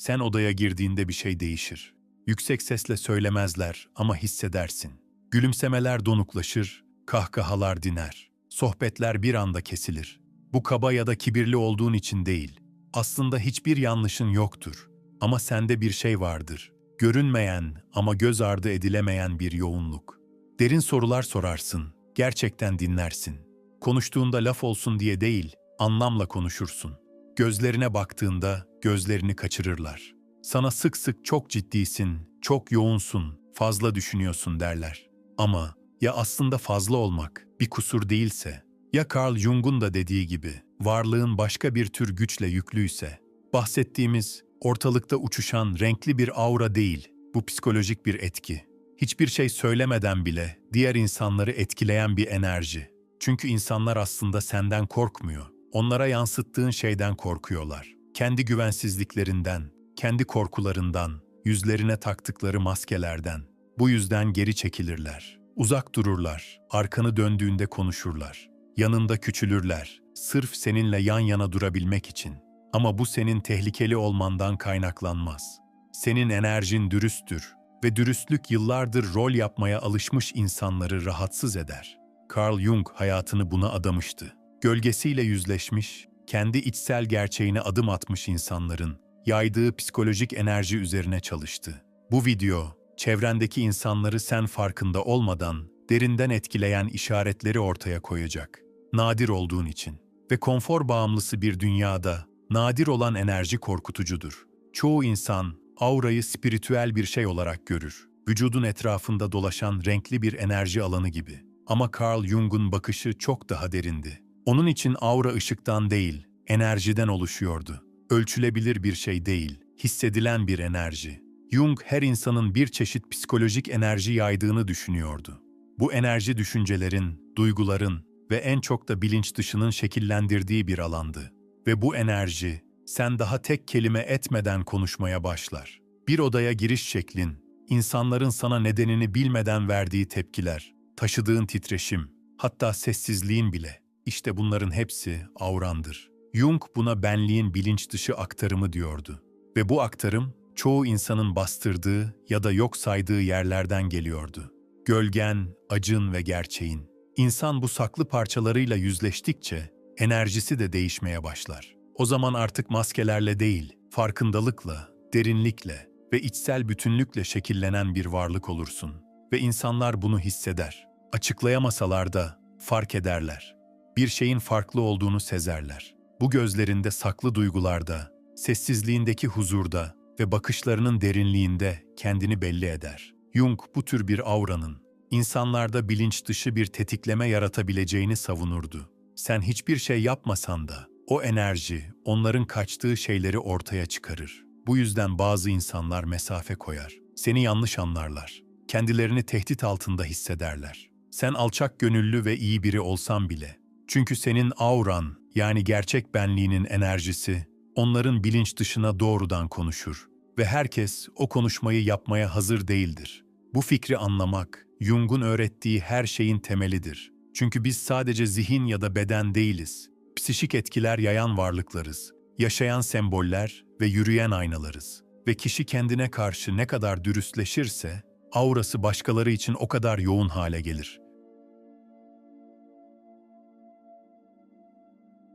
Sen odaya girdiğinde bir şey değişir. Yüksek sesle söylemezler ama hissedersin. Gülümsemeler donuklaşır, kahkahalar diner. Sohbetler bir anda kesilir. Bu kaba ya da kibirli olduğun için değil. Aslında hiçbir yanlışın yoktur. Ama sende bir şey vardır. Görünmeyen ama göz ardı edilemeyen bir yoğunluk. Derin sorular sorarsın, gerçekten dinlersin. Konuştuğunda laf olsun diye değil, anlamla konuşursun. Gözlerine baktığında gözlerini kaçırırlar. Sana sık sık çok ciddisin, çok yoğunsun, fazla düşünüyorsun derler. Ama ya aslında fazla olmak bir kusur değilse, ya Carl Jung'un da dediği gibi varlığın başka bir tür güçle yüklüyse, bahsettiğimiz ortalıkta uçuşan renkli bir aura değil, bu psikolojik bir etki. Hiçbir şey söylemeden bile diğer insanları etkileyen bir enerji. Çünkü insanlar aslında senden korkmuyor. Onlara yansıttığın şeyden korkuyorlar. Kendi güvensizliklerinden, kendi korkularından, yüzlerine taktıkları maskelerden. Bu yüzden geri çekilirler. Uzak dururlar, arkanı döndüğünde konuşurlar. Yanında küçülürler, sırf seninle yan yana durabilmek için. Ama bu senin tehlikeli olmandan kaynaklanmaz. Senin enerjin dürüsttür ve dürüstlük yıllardır rol yapmaya alışmış insanları rahatsız eder. Carl Jung hayatını buna adamıştı. Gölgesiyle yüzleşmiş, kendi içsel gerçeğine adım atmış insanların yaydığı psikolojik enerji üzerine çalıştı. Bu video, çevrendeki insanları sen farkında olmadan derinden etkileyen işaretleri ortaya koyacak. Nadir olduğun için ve konfor bağımlısı bir dünyada nadir olan enerji korkutucudur. Çoğu insan aurayı spiritüel bir şey olarak görür. Vücudun etrafında dolaşan renkli bir enerji alanı gibi. Ama Carl Jung'un bakışı çok daha derindi. Onun için aura ışıktan değil, enerjiden oluşuyordu. Ölçülebilir bir şey değil, hissedilen bir enerji. Jung her insanın bir çeşit psikolojik enerji yaydığını düşünüyordu. Bu enerji düşüncelerin, duyguların ve en çok da bilinç dışının şekillendirdiği bir alandı. Ve bu enerji, sen daha tek kelime etmeden konuşmaya başlar. Bir odaya giriş şeklin, insanların sana nedenini bilmeden verdiği tepkiler, taşıdığın titreşim, hatta sessizliğin bile, işte bunların hepsi avrandır. Jung buna benliğin bilinç dışı aktarımı diyordu. Ve bu aktarım, çoğu insanın bastırdığı ya da yok saydığı yerlerden geliyordu. Gölgen, acın ve gerçeğin. İnsan bu saklı parçalarıyla yüzleştikçe enerjisi de değişmeye başlar. O zaman artık maskelerle değil, farkındalıkla, derinlikle ve içsel bütünlükle şekillenen bir varlık olursun. Ve insanlar bunu hisseder. Açıklayamasalar da fark ederler. Bir şeyin farklı olduğunu sezerler. Bu gözlerinde saklı duygularda, sessizliğindeki huzurda ve bakışlarının derinliğinde kendini belli eder. Jung bu tür bir auranın insanlarda bilinç dışı bir tetikleme yaratabileceğini savunurdu. Sen hiçbir şey yapmasan da o enerji onların kaçtığı şeyleri ortaya çıkarır. Bu yüzden bazı insanlar mesafe koyar. Seni yanlış anlarlar. Kendilerini tehdit altında hissederler. Sen alçak gönüllü ve iyi biri olsan bile. Çünkü senin auran yani gerçek benliğinin enerjisi onların bilinç dışına doğrudan konuşur ve herkes o konuşmayı yapmaya hazır değildir. Bu fikri anlamak Jung'un öğrettiği her şeyin temelidir. Çünkü biz sadece zihin ya da beden değiliz. Psişik etkiler yayan varlıklarız. Yaşayan semboller ve yürüyen aynalarız. Ve kişi kendine karşı ne kadar dürüstleşirse, aurası başkaları için o kadar yoğun hale gelir.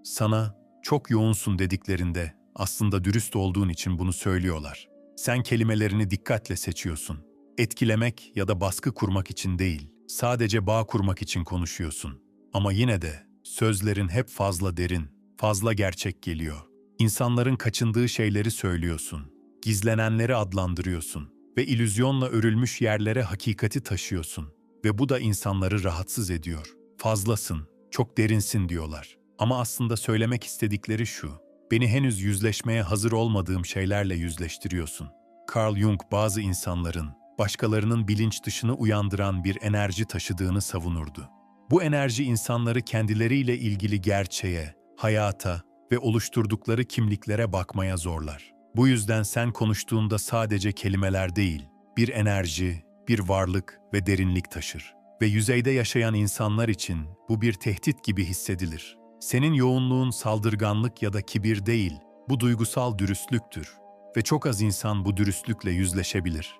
Sana çok yoğunsun dediklerinde aslında dürüst olduğun için bunu söylüyorlar. Sen kelimelerini dikkatle seçiyorsun. Etkilemek ya da baskı kurmak için değil, sadece bağ kurmak için konuşuyorsun. Ama yine de sözlerin hep fazla derin, fazla gerçek geliyor. İnsanların kaçındığı şeyleri söylüyorsun. Gizlenenleri adlandırıyorsun ve ilüzyonla örülmüş yerlere hakikati taşıyorsun ve bu da insanları rahatsız ediyor. Fazlasın, çok derinsin diyorlar. Ama aslında söylemek istedikleri şu. Beni henüz yüzleşmeye hazır olmadığım şeylerle yüzleştiriyorsun. Carl Jung bazı insanların başkalarının bilinç dışını uyandıran bir enerji taşıdığını savunurdu. Bu enerji insanları kendileriyle ilgili gerçeğe, hayata ve oluşturdukları kimliklere bakmaya zorlar. Bu yüzden sen konuştuğunda sadece kelimeler değil, bir enerji, bir varlık ve derinlik taşır. Ve yüzeyde yaşayan insanlar için bu bir tehdit gibi hissedilir. Senin yoğunluğun saldırganlık ya da kibir değil, bu duygusal dürüstlüktür. ve çok az insan bu dürüstlükle yüzleşebilir.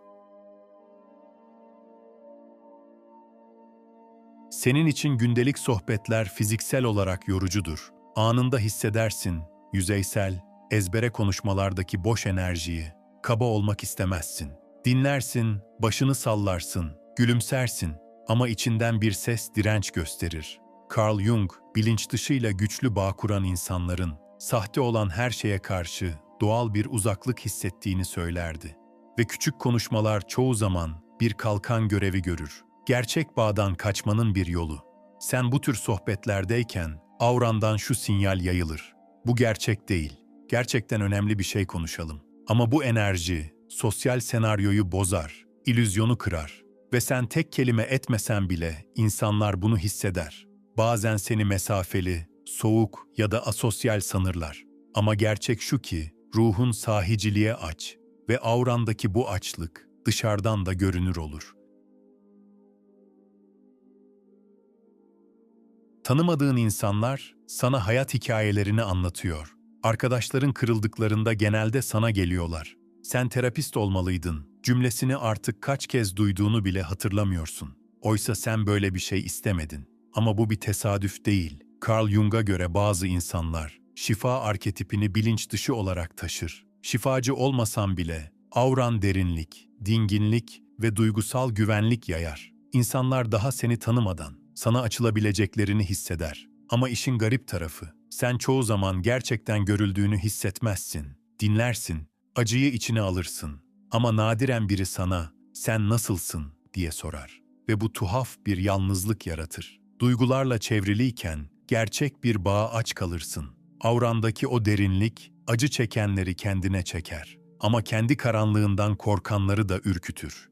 Senin için gündelik sohbetler fiziksel olarak yorucudur. Anında hissedersin, yüzeysel, ezbere konuşmalardaki boş enerjiyi, kaba olmak istemezsin. Dinlersin, başını sallarsın, gülümsersin ama içinden bir ses direnç gösterir. Carl Jung, bilinç dışıyla güçlü bağ kuran insanların, sahte olan her şeye karşı doğal bir uzaklık hissettiğini söylerdi. Ve küçük konuşmalar çoğu zaman bir kalkan görevi görür. Gerçek bağdan kaçmanın bir yolu. Sen bu tür sohbetlerdeyken aurandan şu sinyal yayılır. Bu gerçek değil. Gerçekten önemli bir şey konuşalım. Ama bu enerji sosyal senaryoyu bozar, ilüzyonu kırar ve sen tek kelime etmesen bile insanlar bunu hisseder. Bazen seni mesafeli, soğuk ya da asosyal sanırlar. Ama gerçek şu ki ruhun sahiciliğe aç ve aurandaki bu açlık dışarıdan da görünür olur. Tanımadığın insanlar sana hayat hikayelerini anlatıyor. Arkadaşların kırıldıklarında genelde sana geliyorlar. Sen terapist olmalıydın. Cümlesini artık kaç kez duyduğunu bile hatırlamıyorsun. Oysa sen böyle bir şey istemedin. Ama bu bir tesadüf değil. Carl Jung'a göre bazı insanlar şifa arketipini bilinç dışı olarak taşır. Şifacı olmasan bile auran derinlik, dinginlik ve duygusal güvenlik yayar. İnsanlar daha seni tanımadan sana açılabileceklerini hisseder. Ama işin garip tarafı, sen çoğu zaman gerçekten görüldüğünü hissetmezsin. Dinlersin, acıyı içine alırsın. Ama nadiren biri sana, sen nasılsın diye sorar. Ve bu tuhaf bir yalnızlık yaratır. Duygularla çevriliyken gerçek bir bağa aç kalırsın. Avrandaki o derinlik, acı çekenleri kendine çeker. Ama kendi karanlığından korkanları da ürkütür.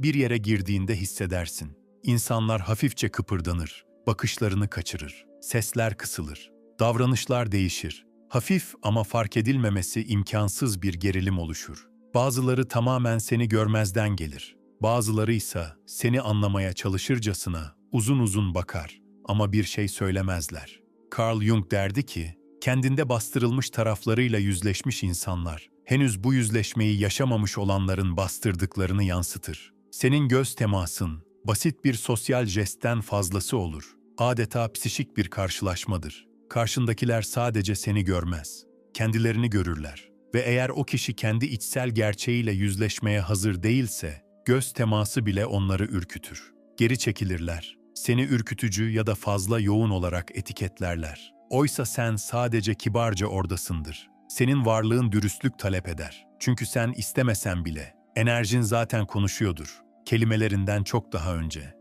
Bir yere girdiğinde hissedersin. İnsanlar hafifçe kıpırdanır, bakışlarını kaçırır, sesler kısılır, davranışlar değişir. Hafif ama fark edilmemesi imkansız bir gerilim oluşur. Bazıları tamamen seni görmezden gelir. Bazıları ise seni anlamaya çalışırcasına uzun uzun bakar ama bir şey söylemezler. Carl Jung derdi ki, kendinde bastırılmış taraflarıyla yüzleşmiş insanlar, henüz bu yüzleşmeyi yaşamamış olanların bastırdıklarını yansıtır. Senin göz temasın, basit bir sosyal jestten fazlası olur. Adeta psişik bir karşılaşmadır. Karşındakiler sadece seni görmez, kendilerini görürler. Ve eğer o kişi kendi içsel gerçeğiyle yüzleşmeye hazır değilse, göz teması bile onları ürkütür. Geri çekilirler. Seni ürkütücü ya da fazla yoğun olarak etiketlerler. Oysa sen sadece kibarca oradasındır. Senin varlığın dürüstlük talep eder. Çünkü sen istemesen bile enerjin zaten konuşuyordur kelimelerinden çok daha önce.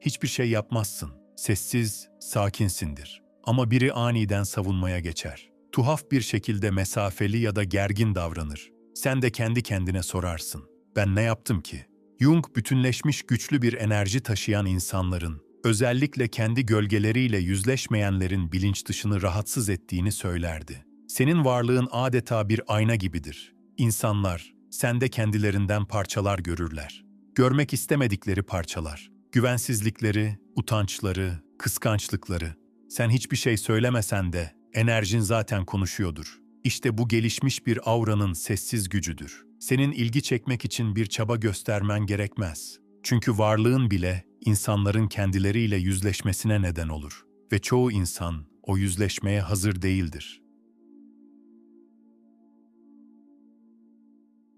Hiçbir şey yapmazsın, sessiz, sakinsindir. Ama biri aniden savunmaya geçer. Tuhaf bir şekilde mesafeli ya da gergin davranır. Sen de kendi kendine sorarsın. Ben ne yaptım ki? Jung bütünleşmiş güçlü bir enerji taşıyan insanların, özellikle kendi gölgeleriyle yüzleşmeyenlerin bilinç dışını rahatsız ettiğini söylerdi. Senin varlığın adeta bir ayna gibidir. İnsanlar sende kendilerinden parçalar görürler. Görmek istemedikleri parçalar. Güvensizlikleri, utançları, kıskançlıkları. Sen hiçbir şey söylemesen de enerjin zaten konuşuyordur. İşte bu gelişmiş bir auranın sessiz gücüdür. Senin ilgi çekmek için bir çaba göstermen gerekmez. Çünkü varlığın bile insanların kendileriyle yüzleşmesine neden olur ve çoğu insan o yüzleşmeye hazır değildir.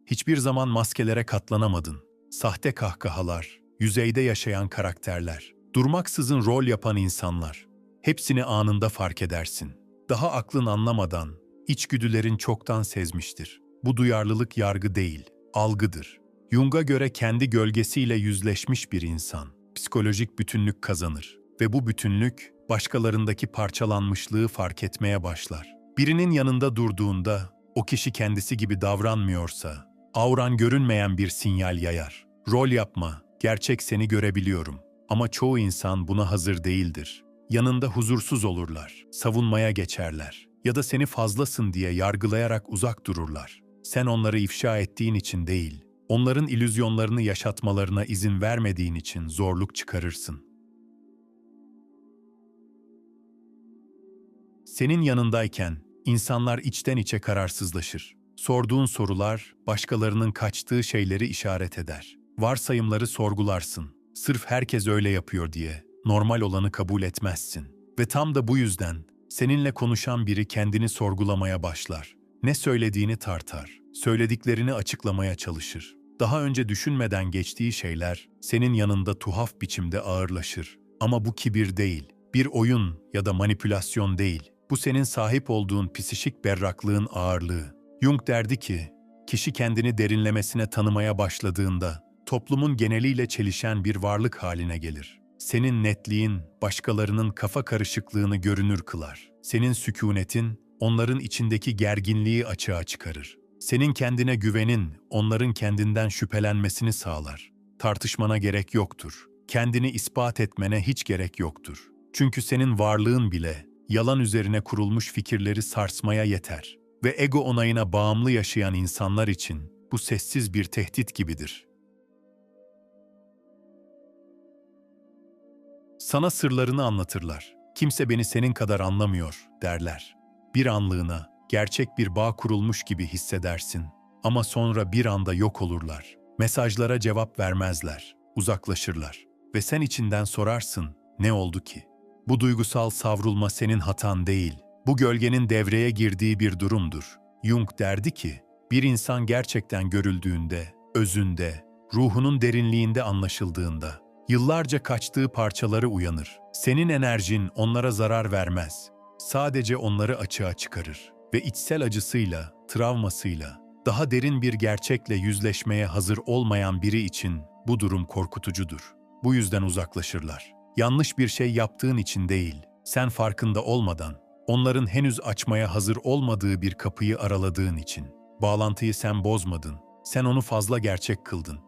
Hiçbir zaman maskelere katlanamadın. Sahte kahkahalar, yüzeyde yaşayan karakterler, durmaksızın rol yapan insanlar. Hepsini anında fark edersin. Daha aklın anlamadan, içgüdülerin çoktan sezmiştir. Bu duyarlılık yargı değil, algıdır. Jung'a göre kendi gölgesiyle yüzleşmiş bir insan, psikolojik bütünlük kazanır ve bu bütünlük başkalarındaki parçalanmışlığı fark etmeye başlar. Birinin yanında durduğunda o kişi kendisi gibi davranmıyorsa Auran görünmeyen bir sinyal yayar. Rol yapma, gerçek seni görebiliyorum. Ama çoğu insan buna hazır değildir. Yanında huzursuz olurlar, savunmaya geçerler ya da seni fazlasın diye yargılayarak uzak dururlar. Sen onları ifşa ettiğin için değil, onların ilüzyonlarını yaşatmalarına izin vermediğin için zorluk çıkarırsın. Senin yanındayken insanlar içten içe kararsızlaşır. Sorduğun sorular başkalarının kaçtığı şeyleri işaret eder. Varsayımları sorgularsın. Sırf herkes öyle yapıyor diye normal olanı kabul etmezsin. Ve tam da bu yüzden seninle konuşan biri kendini sorgulamaya başlar. Ne söylediğini tartar, söylediklerini açıklamaya çalışır. Daha önce düşünmeden geçtiği şeyler senin yanında tuhaf biçimde ağırlaşır. Ama bu kibir değil, bir oyun ya da manipülasyon değil. Bu senin sahip olduğun psişik berraklığın ağırlığı. Jung derdi ki, kişi kendini derinlemesine tanımaya başladığında toplumun geneliyle çelişen bir varlık haline gelir. Senin netliğin başkalarının kafa karışıklığını görünür kılar. Senin sükunetin onların içindeki gerginliği açığa çıkarır. Senin kendine güvenin onların kendinden şüphelenmesini sağlar. Tartışmana gerek yoktur. Kendini ispat etmene hiç gerek yoktur. Çünkü senin varlığın bile yalan üzerine kurulmuş fikirleri sarsmaya yeter. Ve ego onayına bağımlı yaşayan insanlar için bu sessiz bir tehdit gibidir. Sana sırlarını anlatırlar. Kimse beni senin kadar anlamıyor derler. Bir anlığına gerçek bir bağ kurulmuş gibi hissedersin ama sonra bir anda yok olurlar. Mesajlara cevap vermezler, uzaklaşırlar ve sen içinden sorarsın, ne oldu ki? Bu duygusal savrulma senin hatan değil, bu gölgenin devreye girdiği bir durumdur. Jung derdi ki, bir insan gerçekten görüldüğünde, özünde, ruhunun derinliğinde anlaşıldığında, yıllarca kaçtığı parçaları uyanır. Senin enerjin onlara zarar vermez. Sadece onları açığa çıkarır ve içsel acısıyla, travmasıyla, daha derin bir gerçekle yüzleşmeye hazır olmayan biri için bu durum korkutucudur. Bu yüzden uzaklaşırlar. Yanlış bir şey yaptığın için değil, sen farkında olmadan, onların henüz açmaya hazır olmadığı bir kapıyı araladığın için. Bağlantıyı sen bozmadın, sen onu fazla gerçek kıldın.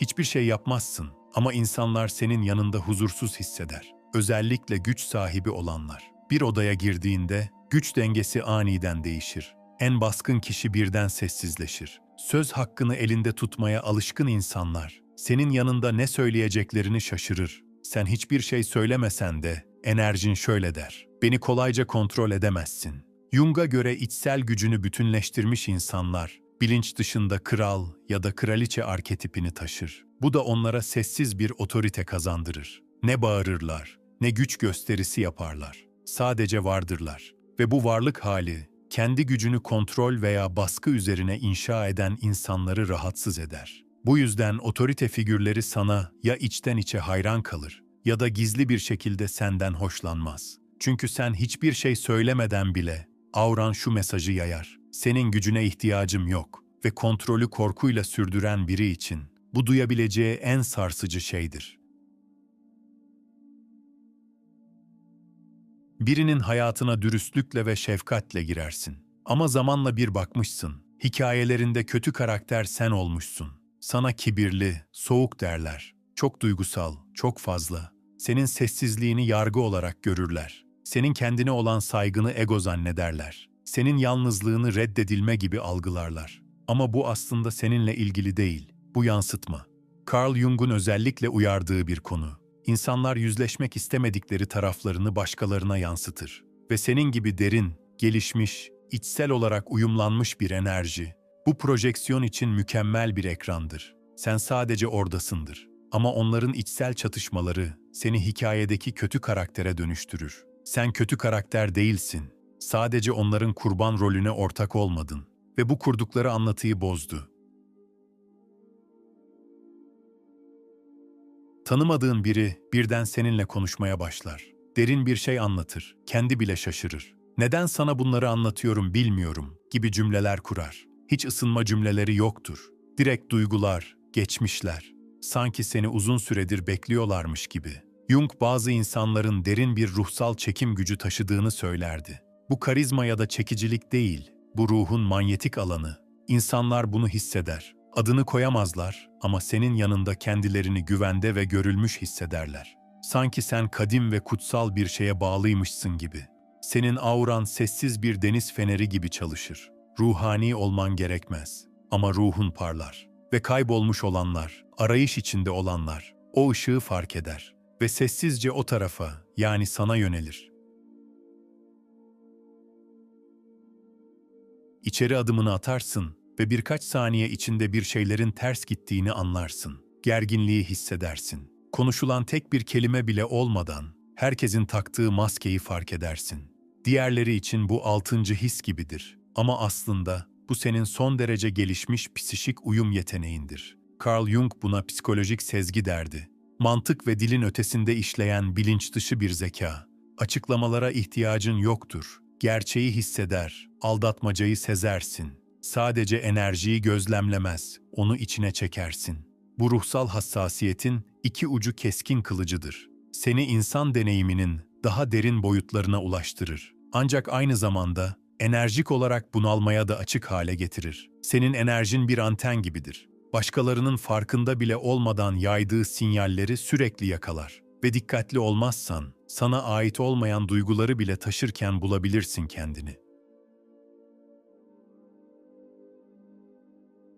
Hiçbir şey yapmazsın ama insanlar senin yanında huzursuz hisseder. Özellikle güç sahibi olanlar. Bir odaya girdiğinde güç dengesi aniden değişir. En baskın kişi birden sessizleşir. Söz hakkını elinde tutmaya alışkın insanlar senin yanında ne söyleyeceklerini şaşırır. Sen hiçbir şey söylemesen de enerjin şöyle der. Beni kolayca kontrol edemezsin. Jung'a göre içsel gücünü bütünleştirmiş insanlar bilinç dışında kral ya da kraliçe arketipini taşır. Bu da onlara sessiz bir otorite kazandırır. Ne bağırırlar, ne güç gösterisi yaparlar. Sadece vardırlar. Ve bu varlık hali, kendi gücünü kontrol veya baskı üzerine inşa eden insanları rahatsız eder. Bu yüzden otorite figürleri sana ya içten içe hayran kalır ya da gizli bir şekilde senden hoşlanmaz. Çünkü sen hiçbir şey söylemeden bile auran şu mesajı yayar. Senin gücüne ihtiyacım yok ve kontrolü korkuyla sürdüren biri için bu duyabileceği en sarsıcı şeydir. Birinin hayatına dürüstlükle ve şefkatle girersin. Ama zamanla bir bakmışsın, hikayelerinde kötü karakter sen olmuşsun. Sana kibirli, soğuk derler. Çok duygusal, çok fazla. Senin sessizliğini yargı olarak görürler. Senin kendine olan saygını ego zannederler. Senin yalnızlığını reddedilme gibi algılarlar. Ama bu aslında seninle ilgili değil, bu yansıtma. Carl Jung'un özellikle uyardığı bir konu. İnsanlar yüzleşmek istemedikleri taraflarını başkalarına yansıtır. Ve senin gibi derin, gelişmiş, içsel olarak uyumlanmış bir enerji, bu projeksiyon için mükemmel bir ekrandır. Sen sadece oradasındır. Ama onların içsel çatışmaları seni hikayedeki kötü karaktere dönüştürür. Sen kötü karakter değilsin. Sadece onların kurban rolüne ortak olmadın ve bu kurdukları anlatıyı bozdu. Tanımadığın biri birden seninle konuşmaya başlar. Derin bir şey anlatır, kendi bile şaşırır. Neden sana bunları anlatıyorum bilmiyorum gibi cümleler kurar. Hiç ısınma cümleleri yoktur. Direkt duygular, geçmişler. Sanki seni uzun süredir bekliyorlarmış gibi. Jung bazı insanların derin bir ruhsal çekim gücü taşıdığını söylerdi. Bu karizma ya da çekicilik değil, bu ruhun manyetik alanı. İnsanlar bunu hisseder. Adını koyamazlar ama senin yanında kendilerini güvende ve görülmüş hissederler. Sanki sen kadim ve kutsal bir şeye bağlıymışsın gibi. Senin auran sessiz bir deniz feneri gibi çalışır. Ruhani olman gerekmez ama ruhun parlar. Ve kaybolmuş olanlar, arayış içinde olanlar o ışığı fark eder. ve sessizce o tarafa, yani sana yönelir. İçeri adımını atarsın ve birkaç saniye içinde bir şeylerin ters gittiğini anlarsın. Gerginliği hissedersin. Konuşulan tek bir kelime bile olmadan herkesin taktığı maskeyi fark edersin. Diğerleri için bu altıncı his gibidir. Ama aslında bu senin son derece gelişmiş psişik uyum yeteneğindir. Carl Jung buna psikolojik sezgi derdi. Mantık ve dilin ötesinde işleyen bilinç dışı bir zeka. Açıklamalara ihtiyacın yoktur. Gerçeği hisseder, aldatmacayı sezersin. Sadece enerjiyi gözlemlemez, onu içine çekersin. Bu ruhsal hassasiyetin iki ucu keskin kılıcıdır. Seni insan deneyiminin daha derin boyutlarına ulaştırır. Ancak aynı zamanda enerjik olarak bunalmaya da açık hale getirir. Senin enerjin bir anten gibidir. Başkalarının farkında bile olmadan yaydığı sinyalleri sürekli yakalar ve dikkatli olmazsan sana ait olmayan duyguları bile taşırken bulabilirsin kendini.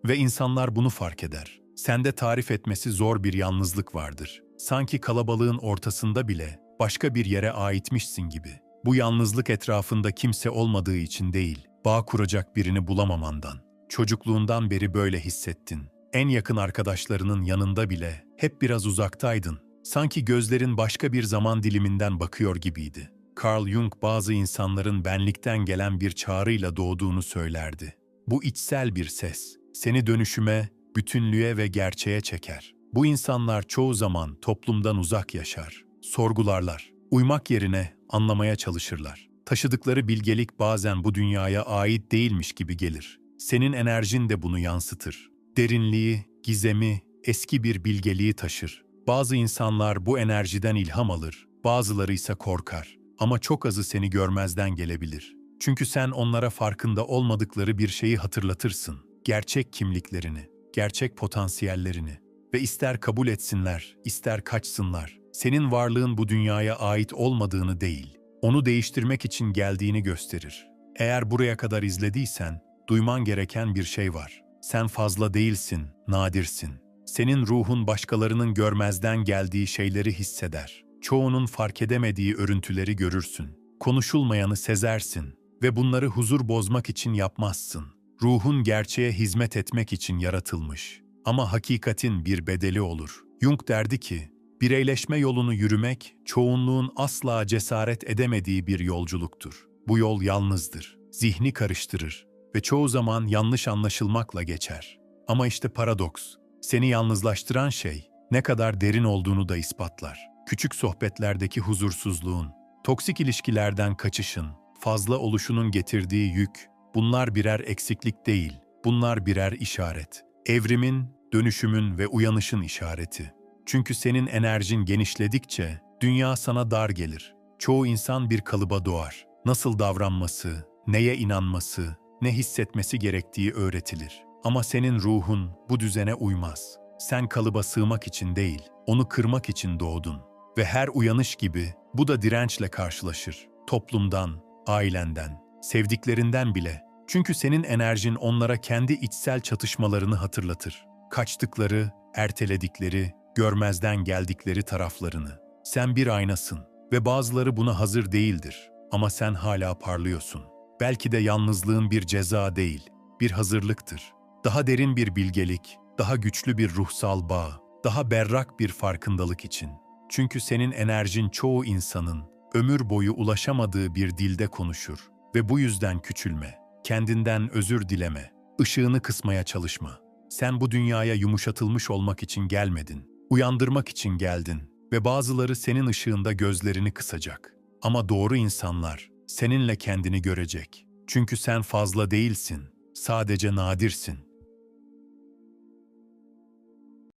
Ve insanlar bunu fark eder. Sende tarif etmesi zor bir yalnızlık vardır. Sanki kalabalığın ortasında bile başka bir yere aitmişsin gibi. Bu yalnızlık etrafında kimse olmadığı için değil, bağ kuracak birini bulamamandan. Çocukluğundan beri böyle hissettin. En yakın arkadaşlarının yanında bile hep biraz uzaktaydın. Sanki gözlerin başka bir zaman diliminden bakıyor gibiydi. Carl Jung bazı insanların benlikten gelen bir çağrıyla doğduğunu söylerdi. Bu içsel bir ses, seni dönüşüme, bütünlüğe ve gerçeğe çeker. Bu insanlar çoğu zaman toplumdan uzak yaşar, sorgularlar. Uymak yerine anlamaya çalışırlar. Taşıdıkları bilgelik bazen bu dünyaya ait değilmiş gibi gelir. Senin enerjin de bunu yansıtır. Derinliği, gizemi, eski bir bilgeliği taşır. Bazı insanlar bu enerjiden ilham alır, bazıları ise korkar. Ama çok azı seni görmezden gelebilir. Çünkü sen onlara farkında olmadıkları bir şeyi hatırlatırsın. Gerçek kimliklerini, gerçek potansiyellerini ve ister kabul etsinler, ister kaçsınlar. Senin varlığın bu dünyaya ait olmadığını değil, onu değiştirmek için geldiğini gösterir. Eğer buraya kadar izlediysen, duyman gereken bir şey var. Sen fazla değilsin, nadirsin. Senin ruhun başkalarının görmezden geldiği şeyleri hisseder. Çoğunun fark edemediği örüntüleri görürsün. Konuşulmayanı sezersin ve bunları huzur bozmak için yapmazsın. Ruhun gerçeğe hizmet etmek için yaratılmış. Ama hakikatin bir bedeli olur. Jung derdi ki, bireyleşme yolunu yürümek, çoğunluğun asla cesaret edemediği bir yolculuktur. Bu yol yalnızdır, zihni karıştırır ve çoğu zaman yanlış anlaşılmakla geçer. Ama işte paradoks, seni yalnızlaştıran şey ne kadar derin olduğunu da ispatlar. Küçük sohbetlerdeki huzursuzluğun, toksik ilişkilerden kaçışın, fazla oluşunun getirdiği yük, bunlar birer eksiklik değil, bunlar birer işaret. Evrimin, dönüşümün ve uyanışın işareti. Çünkü senin enerjin genişledikçe dünya sana dar gelir. Çoğu insan bir kalıba doğar. Nasıl davranması, neye inanması, ne hissetmesi gerektiği öğretilir. Ama senin ruhun bu düzene uymaz. Sen kalıba sığmak için değil, onu kırmak için doğdun. Ve her uyanış gibi bu da dirençle karşılaşır. Toplumdan, ailenden, sevdiklerinden bile. Çünkü senin enerjin onlara kendi içsel çatışmalarını hatırlatır. Kaçtıkları, erteledikleri, görmezden geldikleri taraflarını. Sen bir aynasın ve bazıları buna hazır değildir. Ama sen hala parlıyorsun. Belki de yalnızlığın bir ceza değil, bir hazırlıktır. Daha derin bir bilgelik, daha güçlü bir ruhsal bağ, daha berrak bir farkındalık için. Çünkü senin enerjin çoğu insanın ömür boyu ulaşamadığı bir dilde konuşur ve bu yüzden küçülme, kendinden özür dileme, ışığını kısmaya çalışma. Sen bu dünyaya yumuşatılmış olmak için gelmedin, uyandırmak için geldin ve bazıları senin ışığında gözlerini kısacak. Ama doğru insanlar seninle kendini görecek. Çünkü sen fazla değilsin, sadece nadirsin.